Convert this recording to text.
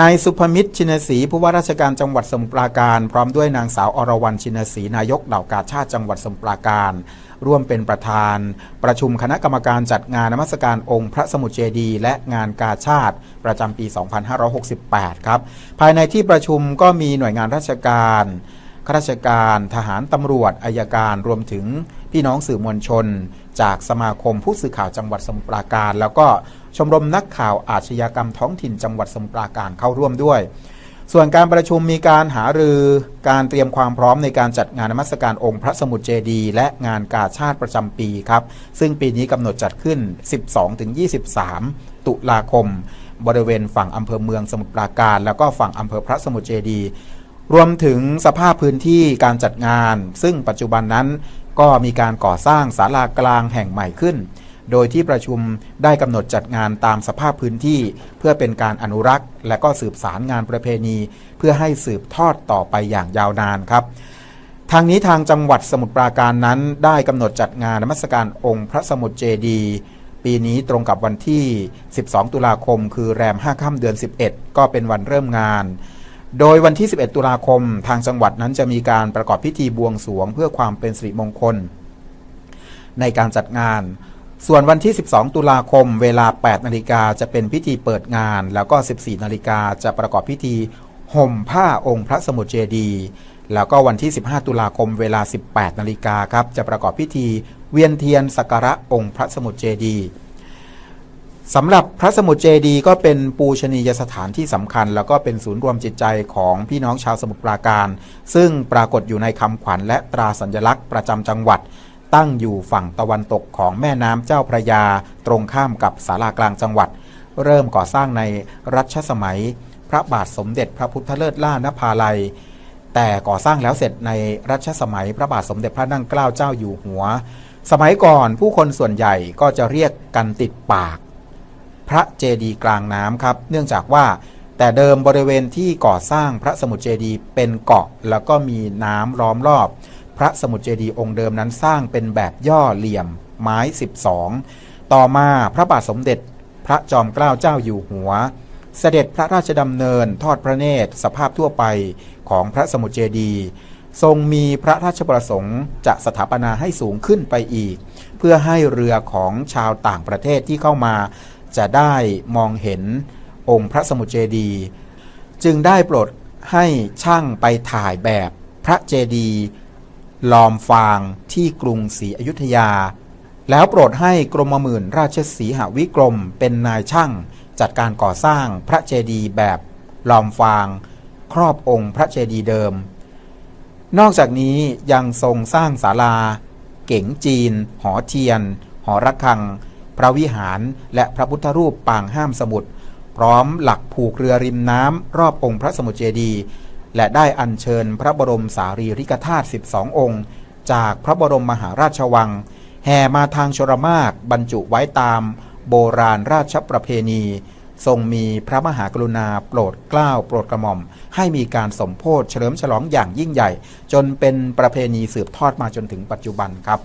นายสุภมิตรชินศรีผู้ว่าราชการจังหวัดสมุทรปราการ พร้อมด้วยนางสาวอรวรรณชินศรีนายกเหล่ากาชาติจังหวัดสมุทรปราการ ร่วมเป็นประธาน ประชุมคณะกรรมการจัดงานนมัสการองค์พระสมุทรเจดีย์และงานกาชาติ ประจำปี 2568 ครับ ภายในที่ประชุมก็มีหน่วยงานราชการข้าราชการ ทหารตำรวจอายการรวมถึง พี่น้องสื่อมวลชน จากสมาคมผู้สื่อข่าวจังหวัดสมุทรปราการ แล้วก็ชมรมนักข่าวอาชญากรรมท้องถิ่นจังหวัดสมุทรปราการเข้าร่วมด้วย ส่วนการประชุมมีการหารือการเตรียมความพร้อมในการจัดงานนมัสการองค์พระสมุทรเจดี และงานกาชาติประจำปีครับ ซึ่งปีนี้กำหนดจัดขึ้น 12-23 ตุลาคม บริเวณฝั่งอำเภอเมืองสมุทรปราการ แล้วก็ฝั่งอำเภอพระสมุทรเจดีรวมถึงสภาพพื้นที่การจัดงาน ซึ่งปัจจุบันนั้น ก็มีการก่อสร้างศาลากลางแห่งใหม่ขึ้น โดยที่ประชุมได้กำหนดจัดงานตามสภาพพื้นที่ เพื่อเป็นการอนุรักษ์ และก็สืบสารงานประเพณี เพื่อให้สืบทอดต่อไปอย่างยาวนานครับทางนี้ทางจังหวัดสมุทรปราการนั้นได้กำหนดจัดงานนมัสการองค์พระสมุทรเจดี ปีนี้ตรงกับวันที่ 12 ตุลาคม คือแรม 5 ค่ำเดือน 11 ก็เป็นวันเริ่มงาน โดยวันที่ 11 ตุลาคมทางจังหวัดนั้นจะมีการประกอบพิธีบวงสรวงเพื่อความเป็นสิริมงคล ในการจัดงาน ส่วนวันที่ 12 ตุลาคม เวลา 8 นาฬิกาจะเป็นพิธีเปิดงาน แล้วก็ 14 นาฬิกาจะประกอบพิธีห่มผ้าองค์พระสมุทรเจดีย์แล้วก็วันที่ 15 ตุลาคมเวลา 18 นาฬิกาครับ จะประกอบพิธีเวียนเทียนสักการะองค์พระสมุทรเจดีย์ สำหรับพระสมุทรเจดีก็เป็นปูชนียสถานที่สำคัญ แล้วก็เป็นศูนย์รวมจิตใจของพี่น้องชาวสมุทรปราการ ซึ่งปรากฏอยู่ในคำขวัญและตราสัญลักษณ์ประจำจังหวัด ตั้งอยู่ฝั่งตะวันตกของแม่น้ำเจ้าพระยา ตรงข้ามกับศาลากลางจังหวัด เริ่มก่อสร้างในรัชสมัย พระบาทสมเด็จพระพุทธเลิศล่านภาลัย แต่ก่อสร้างแล้วเสร็จในรัชสมัยพระบาทสมเด็จพระนั่งเกล้าเจ้าอยู่หัว สมัยก่อนผู้คนส่วนใหญ่ก็จะเรียกกันติดปาก พระเจดีย์กลางน้ำครับ เนื่องจากว่าแต่เดิมบริเวณที่ก่อสร้างพระสมุทรเจดีย์เป็นเกาะ แล้วก็มีน้ำล้อมรอบ พระสมุทรเจดีย์องค์เดิมนั้นสร้างเป็นแบบย่อเหลี่ยมไม้ 12 ต่อมาพระบาทสมเด็จพระจอมเกล้าเจ้าอยู่หัว เสด็จพระราชดำเนินทอดพระเนตรสภาพทั่วไปของพระสมุทรเจดีย์ทรงมีพระราชประสงค์จะสถาปนาให้สูงขึ้นไปอีก เพื่อให้เรือของชาวต่างประเทศที่เข้ามา จะได้มองเห็นองค์พระสมุทรเจดีย์จึงได้โปรดให้ช่างไปถ่ายแบบพระเจดีย์ลอมฟางที่กรุงศรีอยุธยา แล้วโปรดให้กรมหมื่นราชสีหวิกรมเป็นนายช่างจัดการก่อสร้างพระเจดีย์แบบลอมฟาง ครอบองค์พระเจดีย์เดิม นอกจากนี้ยังทรงสร้างศาลา เก๋งจีน หอเทียน หอระฆัง พระวิหาร และพระพุทธรูปปางห้ามสมุทรพร้อมหลักผูกเรือริมน้ำรอบองค์พระสมุทรเจดีย์และได้อัญเชิญพระบรมสารีริกธาตุ 12 องค์ จากพระบรมมหาราชวัง แห่มาทางชรมากบรรจุไว้ตาม โบราณราชประเพณี ทรงมีพระมหากรุณาโปรดเกล้าโปรดกระหม่อม ให้มีการสมโพธิเฉลิมฉลองอย่างยิ่งใหญ่ จนเป็นประเพณีสืบทอดมาจนถึงปัจจุบันครับ